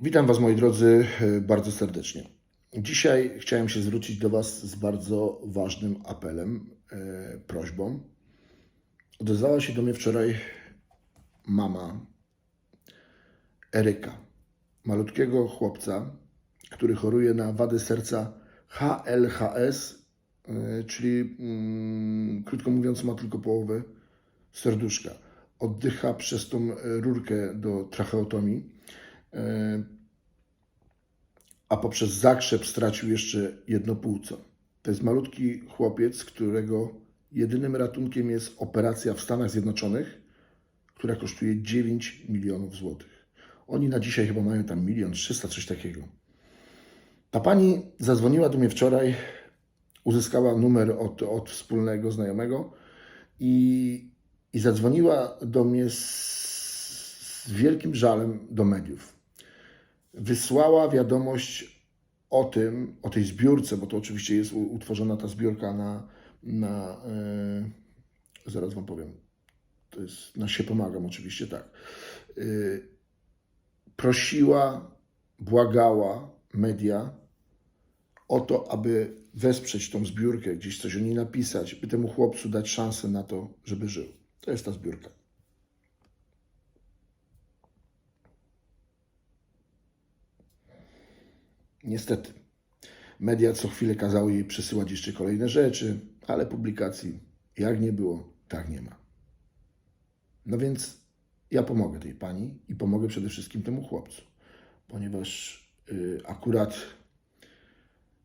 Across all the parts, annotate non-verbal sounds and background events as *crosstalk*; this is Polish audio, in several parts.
Witam Was, moi drodzy, e, bardzo serdecznie. Dzisiaj chciałem się zwrócić do Was z bardzo ważnym apelem, e, prośbą. Odezwała się do mnie wczoraj mama Eryka, malutkiego chłopca, który choruje na wadę serca HLHS, e, czyli mm, krótko mówiąc, ma tylko połowę serduszka. Oddycha przez tą rurkę do tracheotomii a poprzez zakrzep stracił jeszcze jedno płuco. To jest malutki chłopiec, którego jedynym ratunkiem jest operacja w Stanach Zjednoczonych, która kosztuje 9 milionów złotych. Oni na dzisiaj chyba mają tam milion trzysta, coś takiego. Ta pani zadzwoniła do mnie wczoraj, uzyskała numer od, od wspólnego znajomego i, i zadzwoniła do mnie z, z wielkim żalem do mediów wysłała wiadomość o tym, o tej zbiórce, bo to oczywiście jest utworzona ta zbiórka na, na e, zaraz Wam powiem, to jest, na się pomagam oczywiście, tak. E, prosiła, błagała media o to, aby wesprzeć tą zbiórkę, gdzieś coś o niej napisać, by temu chłopcu dać szansę na to, żeby żył. To jest ta zbiórka. Niestety, media co chwilę kazały jej przesyłać jeszcze kolejne rzeczy, ale publikacji jak nie było, tak nie ma. No więc ja pomogę tej pani i pomogę przede wszystkim temu chłopcu, ponieważ y, akurat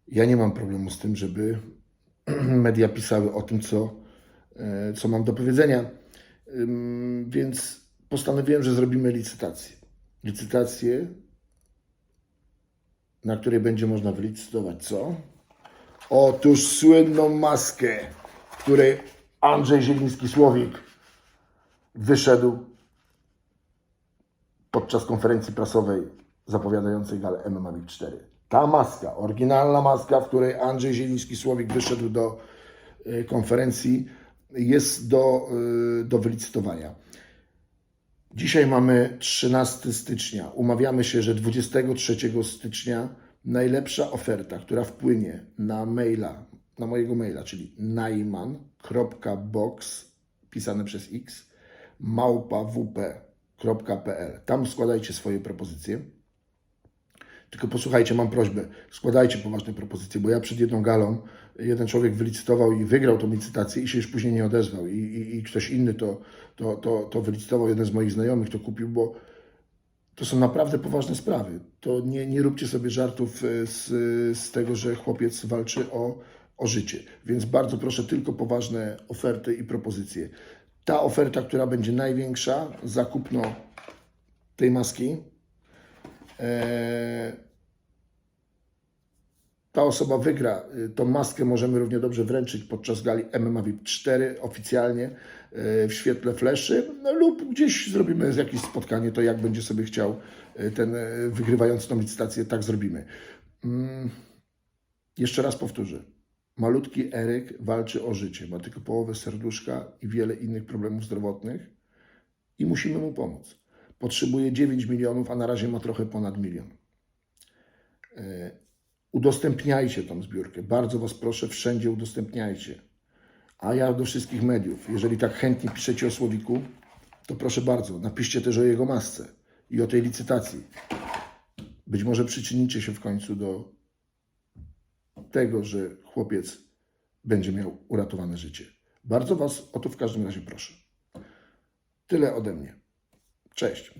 ja nie mam problemu z tym, żeby *clears throat* media pisały o tym, co, y, co mam do powiedzenia. Ym, Więc postanowiłem, że zrobimy licytację. Licytację na której będzie można wylicytować co? Otóż słynną maskę, w której Andrzej Zieliński-Słowik wyszedł podczas konferencji prasowej zapowiadającej galę MMA VIP 4. Ta maska, oryginalna maska, w której Andrzej Zieliński-Słowik wyszedł do y, konferencji, jest do, y, do wylicytowania. Dzisiaj mamy 13 stycznia. Umawiamy się, że 23 stycznia najlepsza oferta, która wpłynie na maila, na mojego maila, czyli najman.box pisane przez x małpawp.pl. Tam składajcie swoje propozycje. Tylko posłuchajcie, mam prośbę, składajcie poważne propozycje, bo ja przed jedną galą jeden człowiek wylicytował i wygrał tą licytację i się już później nie odezwał. I, i, i ktoś inny to, to, to, to wylicytował, jeden z moich znajomych to kupił, bo to są naprawdę poważne sprawy. To nie, nie róbcie sobie żartów e, z, z tego, że chłopiec walczy o, o życie. Więc bardzo proszę tylko poważne oferty i propozycje. Ta oferta, która będzie największa, zakupno tej maski, ta osoba wygra, y, tą maskę możemy równie dobrze wręczyć podczas gali MMA VIP 4 oficjalnie y, w świetle fleszy no, lub gdzieś zrobimy jakieś spotkanie, to jak będzie sobie chciał ten wygrywający tą licytację, tak zrobimy. Mm, Jeszcze raz powtórzę. Malutki Eryk walczy o życie, ma tylko połowę serduszka i wiele innych problemów zdrowotnych i musimy mu pomóc. Potrzebuje 9 milionów, a na razie ma trochę ponad milion. Udostępniajcie tą zbiórkę. Bardzo Was proszę, wszędzie udostępniajcie. A ja do wszystkich mediów, jeżeli tak chętnie piszecie o Słowiku, to proszę bardzo, napiszcie też o jego masce i o tej licytacji. Być może przyczynicie się w końcu do tego, że chłopiec będzie miał uratowane życie. Bardzo Was o to w każdym razie proszę. Tyle ode mnie. Cześć.